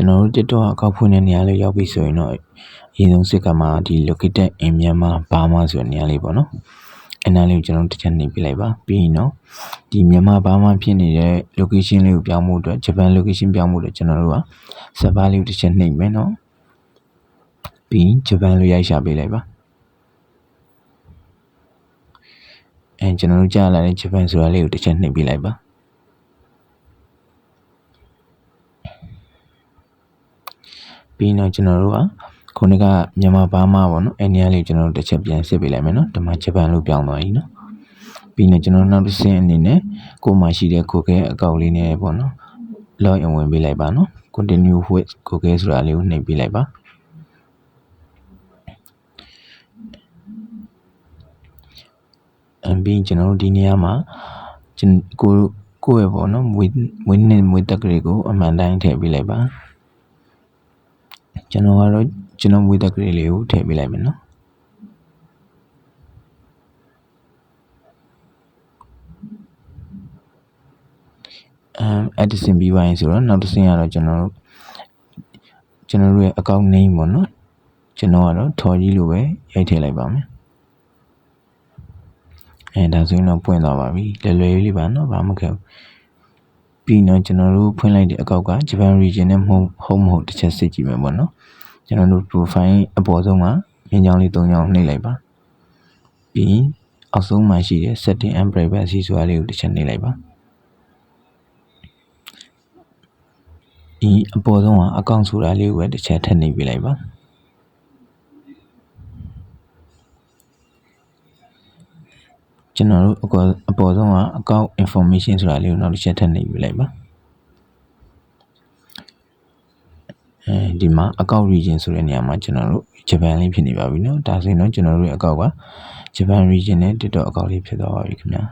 ကျွန်တော်တို့ TikTok အကောက်ဖွင့်တဲ့နေရာလေးရောက်ပြီဆိုရင်တော့အရင်ဆုံးစစ်ကမှာဒီ located in Myanmar Burma ဆိုတဲ့နေရာလေးပေါ့နော်အဲ့နားလေးကိုကျွန်တော်တို့တစ်ချက်နှိပ်ပြလိုက်ပါပြီးရင်တော့ဒီမြန်မာဘာမှဖြစ်နေတဲ့ location လေးကိုပြောင်းဖို့အတွက် Japan location ပြောင်းဖို့အတွက်ကျွန်တော်တို့က server လေးကိုတစ်ချက်နှိပ်မယ်နော်ပြီးရင် Japan လို့ရိုက်ရှာပေးလိုက်ပါအဲကျွန်တော်တို့ကြားလာတဲ့ Japan ဆိုတာလေးကိုတစ်ချက်နှိပ်ပြလိုက်ပါ ပြီးတော့ကျွန်တော်တို့ကခုနကမြန်မာဘာမှပေါ့နော်အဲ့နေရာလေးကျွန်တော်တို့တစ်ချက်ပြန်စစ်ပေးလိုက်မယ်နော်ဒီမှာဂျပန်လို့ပြောင်းသွားပြီနော်ပြီးတော့ကျွန်တော်နောက်တစ်ဆင့်အနေနဲ့ကိုမှရှိတဲ့ကိုကဲအကောက်လေးနဲ့ပေါ့နော် log in ဝင်ပေးလိုက်ပါနော် continue with ကိုကဲဆိုတာလေးကိုနှိပ်ပေးလိုက်ပါအပြီးကျွန်တော်တို့ဒီနေရာမှာကျွန်ကိုကိုယ့်ရဲ့ပေါ့နော်မွေးမွေးနှစ်မွေးတက်ကလေးကိုအမှန်တိုင်းထည့်ပေးလိုက်ပါ ကျွန်တော်ကတော့ကျွန်တော်မွေးတက်ကလေးလေးကိုထည့်ပေးလိုက်မယ်နော်အမ် Edison ပြီးပါရင်ဆိုတော့နောက်တစ်ဆင့်ကတော့ကျွန်တော်တို့ကျွန်တော်တို့ရဲ့ account name ပေါ့နော်ကျွန်တော်ကတော့ထော်ကြီးလိုပဲရိုက်ထည့်လိုက်ပါမယ်အဲဒါဆိုရင်တော့ပွင့်သွားပါပြီလွယ်လွယ်လေးပါနော်ဘာမှမခက်ဘူး ပြီးတော့ကျွန်တော်တို့ဖွင့်လိုက်တဲ့အကောက်က Japan region နဲ့မဟုတ်ဟုတ်မဟုတ်တစ်ချက်စစ်ကြည့်မယ်ပေါ့နော်ကျွန်တော်တို့ profile အပေါ်ဆုံးမှာမြင်းချောင်းလေး၃ချောင်းနှိပ်လိုက်ပါပြီးအောက်ဆုံးမှာရှိတဲ့ setting and privacy ဆိုတာလေးကိုတစ်ချက်နှိပ်လိုက်ပါဒီအပေါ်ဆုံးကအကောင့်ဆိုတာလေးကိုပဲတစ်ချက်ထပ်နှိပ်ပြလိုက်ပါ ကျွန်တော်တို့အပေါ်အပေါ်ဆုံးကအကောင့် information ဆိုတာလေးကိုနောက်တစ်ချက်ထပ်နှိပ်ပြလိုက်ပါအဲဒီမှာ account region ဆိုတဲ့နေရာမှာကျွန်တော်တို့ဂျပန်လေးဖြစ်နေပါပြီเนาะဒါဆိုရင်တော့ကျွန်တော်တို့ရဲ့ account ကဂျပန် region နဲ့ TikTok account လေးဖြစ်သွားပါပြီခင်ဗျာ